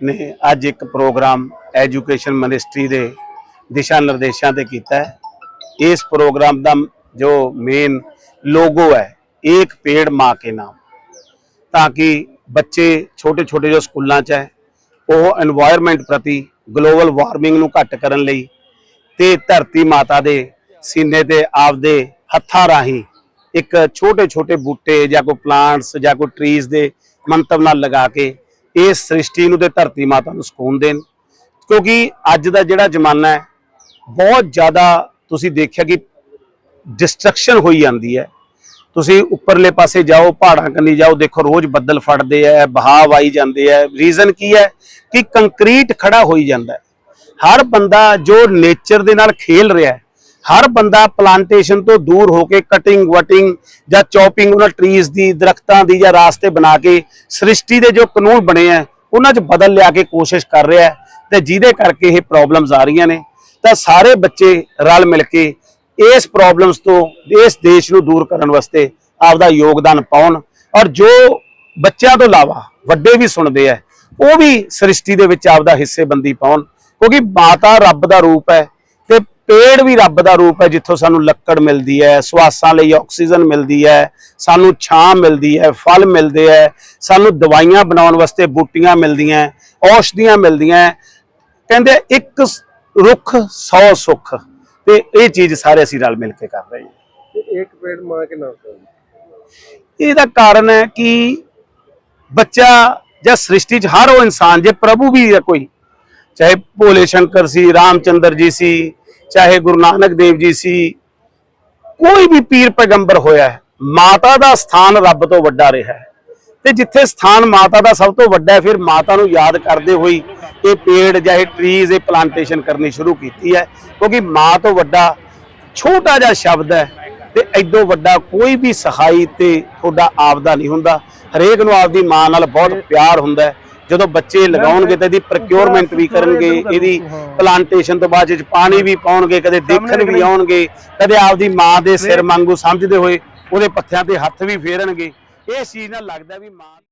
ਨੇ ਅੱਜ ਇੱਕ ਪ੍ਰੋਗਰਾਮ ਐਜੂਕੇਸ਼ਨ ਮਿਨਿਸਟਰੀ ਦੇ ਦਿਸ਼ਾ ਨਿਰਦੇਸ਼ਾਂ ਤੇ ਕੀਤਾ ਹੈ। ਇਸ ਪ੍ਰੋਗਰਾਮ ਦਾ ਜੋ ਮੇਨ ਲੋਗੋ ਹੈ ਇੱਕ ਪੇੜ ਮਾਂ ਕੇ ਨਾਮ। ਤਾਂ ਕਿ ਬੱਚੇ ਛੋਟੇ ਛੋਟੇ ਜੋ ਸਕੂਲਾਂ 'ਚ ਹੈ, ਉਹ এনवायरमेंट ਪ੍ਰਤੀ ਗਲੋਬਲ ਵਾਰਮਿੰਗ ਨੂੰ ਘੱਟ ਕਰਨ ਲਈ ਤੇ ਧਰਤੀ ਮਾਤਾ ਦੇ ਸੀਨੇ ਤੇ ਆਪਦੇ ਹੱਥਾਂ ਰਾਹੀਂ ਇੱਕ ਛੋਟੇ ਛੋਟੇ ਬੂਟੇ ਜਾਂ ਕੋਈ ਪਲਾਂਟਸ ਜਾਂ ਕੋਈ ਟਰੀਜ਼ ਦੇ ਮੰਤਵ ਨਾਲ ਲਗਾ ਕੇ ਇਸ ਸ੍ਰਿਸ਼ਟੀ ਨੂੰ ਤੇ ਧਰਤੀ ਮਾਤਾ ਨੂੰ ਸਕੂਨ ਦੇਣ। ਕਿਉਂਕਿ ਅੱਜ ਦਾ ਜਿਹੜਾ ਜ਼ਮਾਨਾ ਹੈ, ਬਹੁਤ ਜ਼ਿਆਦਾ ਤੁਸੀਂ ਦੇਖਿਆ ਕਿ ਡਿਸਟਰਕਸ਼ਨ ਹੋਈ ਜਾਂਦੀ ਹੈ। ਤੁਸੀਂ ਉੱਪਰਲੇ ਪਾਸੇ ਜਾਓ, ਪਹਾੜਾਂ ਕੰਨੀ ਜਾਓ, ਦੇਖੋ ਰੋਜ਼ ਬੱਦਲ ਫੜਦੇ ਐ ਬਹਾਵ ਆਈ ਜਾਂਦੇ ਐ ਰੀਜ਼ਨ ਕੀ ਹੈ ਕਿ ਕੰਕਰੀਟ ਖੜਾ ਹੋਈ ਜਾਂਦਾ ਹਰ ਬੰਦਾ ਜੋ ਨੇਚਰ ਦੇ ਨਾਲ ਖੇਲ ਰਿਹਾ ਹੈ ਹਰ ਬੰਦਾ ਪਲਾਂਟੇਸ਼ਨ ਤੋਂ ਦੂਰ ਹੋ ਕੇ ਕਟਿੰਗ ਵਟਿੰਗ ਜਾਂ ਚੌਪਿੰਗ ਉਹਨਾਂ ਟਰੀਜ਼ ਦੀ, ਦਰਖਤਾਂ ਦੀ ਜਾਂ ਰਾਸਤੇ ਬਣਾ ਕੇ ਸ੍ਰਿਸ਼ਟੀ ਦੇ ਜੋ ਕਾਨੂੰਨ ਬਣੇ ਆ, ਉਹਨਾਂ 'ਚ ਬਦਲ ਲਿਆ ਕੇ ਕੋਸ਼ਿਸ਼ ਕਰ ਰਿਹਾ ਹੈ ਤੇ ਜਿਹਦੇ ਕਰਕੇ ਇਹ ਪ੍ਰੋਬਲਮਸ ਆ ਰਹੀਆਂ ਨੇ। ਤਾਂ ਸਾਰੇ ਬੱਚੇ ਰਲ ਮਿਲ ਕੇ ਇਸ ਪ੍ਰੋਬਲਮਸ ਤੋਂ, ਇਸ ਦੇਸ਼ ਨੂੰ ਦੂਰ ਕਰਨ ਵਾਸਤੇ ਆਪਦਾ ਯੋਗਦਾਨ ਪਾਉਣ ਔਰ ਜੋ ਬੱਚਿਆਂ ਤੋਂ ਇਲਾਵਾ ਵੱਡੇ ਵੀ ਸੁਣਦੇ ਆ, ਉਹ ਵੀ ਸ੍ਰਿਸ਼ਟੀ ਦੇ ਵਿੱਚ ਆਪਦਾ ਹਿੱਸੇਬੰਦੀ ਪਾਉਣ ਕਿਉਂਕਿ ਮਾਤਾ ਰੱਬ ਦਾ ਰੂਪ ਹੈ ਪੇੜ ਵੀ ਰੱਬ ਦਾ ਰੂਪ ਹੈ ਜਿੱਥੋਂ ਸਾਨੂੰ ਲੱਕੜ ਮਿਲਦੀ ਹੈ ਸਵਾਸਾਂ ਲਈ ਆਕਸੀਜਨ ਮਿਲਦੀ ਹੈ ਸਾਨੂੰ ਛਾਂ ਮਿਲਦੀ ਹੈ ਫਲ ਮਿਲਦੇ ਹੈ ਸਾਨੂੰ ਦਵਾਈਆਂ ਬਣਾਉਣ ਵਾਸਤੇ ਬੂਟੀਆਂ ਮਿਲਦੀਆਂ ਔਸ਼ਧੀਆਂ ਮਿਲਦੀਆਂ ਕਹਿੰਦੇ ਇੱਕ ਰੁੱਖ 100 ਸੁੱਖ ਤੇ ਇਹ ਚੀਜ਼ ਸਾਰੇ ਅਸੀਂ ਰਲ ਮਿਲ ਕੇ ਕਰ ਰਹੇ ਹਾਂ। ਇੱਕ ਪੇੜ ਮਾਂ ਕੇ ਨਾਮ ਤੋਂ। ਇਹਦਾ ਕਾਰਨ ਹੈ ਕਿ ਬੱਚਾ ਜਾਂ ਸ੍ਰਿਸ਼ਟੀ 'ਚ ਹਰ ਉਹ ਇਨਸਾਨ ਜੇ ਪ੍ਰਭੂ ਵੀ ਹੈ ਕੋਈ ਚਾਹੇ ਭੋਲੇ ਸ਼ੰਕਰ ਸੀ ਰਾਮਚੰਦਰ ਜੀ ਸੀ ਚਾਹੇ ਗੁਰੂ ਨਾਨਕ ਦੇਵ ਜੀ ਸੀ, ਕੋਈ ਵੀ ਪੀਰ ਪੈਗੰਬਰ ਹੋਇਆ ਹੈ, ਮਾਤਾ ਦਾ ਸਥਾਨ ਰੱਬ ਤੋਂ ਵੱਡਾ ਰਿਹਾ ਹੈ। ਤੇ ਜਿੱਥੇ ਸਥਾਨ ਮਾਤਾ ਦਾ ਸਭ ਤੋਂ ਵੱਡਾ ਹੈ, ਫਿਰ ਮਾਤਾ ਨੂੰ ਯਾਦ ਕਰਦੇ ਹੋਈ ਇਹ ਪੇੜ ਜਾਂ ਇਹ ਟਰੀਜ਼ ਇਹ ਪਲਾਂਟੇਸ਼ਨ ਕਰਨੀ ਸ਼ੁਰੂ ਕੀਤੀ ਹੈ। ਕਿਉਂਕਿ ਮਾਂ ਤੋਂ ਵੱਡਾ ਛੋਟਾ ਜਿਹਾ ਸ਼ਬਦ ਹੈ ਤੇ ਐਡੋ ਵੱਡਾ ਕੋਈ ਵੀ ਸਹਾਈ ਤੇ ਤੁਹਾਡਾ ਆਪਦਾ ਨਹੀਂ ਹੁੰਦਾ। ਹਰੇਕ ਨੂੰ ਆਪਦੀ ਮਾਂ ਨਾਲ ਬਹੁਤ ਪਿਆਰ ਹੁੰਦਾ ਹੈ। ਜਦੋਂ ਬੱਚੇ ਲਗਾਉਣਗੇ ਤਾਂ ਇਹਦੀ ਪ੍ਰੋਕਿਉਰਮੈਂਟ ਵੀ ਕਰਨਗੇ ਇਹਦੀ ਪਲਾਂਟੇਸ਼ਨ ਤੋਂ ਬਾਅਦ ਚ ਪਾਣੀ ਵੀ ਪਾਉਣਗੇ ਕਦੇ ਦੇਖਣ ਵੀ ਆਉਣਗੇ ਕਦੇ ਆਪਦੀ ਮਾਂ ਦੇ ਸਿਰ ਵਾਂਗੂ ਸਮਝਦੇ ਹੋਏ ਉਹਦੇ ਪੱਥਿਆਂ ਤੇ ਹੱਥ ਵੀ ਫੇਰਨਗੇ। ਇਹ ਚੀਜ਼ ਨਾਲ ਲੱਗਦਾ ਵੀ ਮਾਂ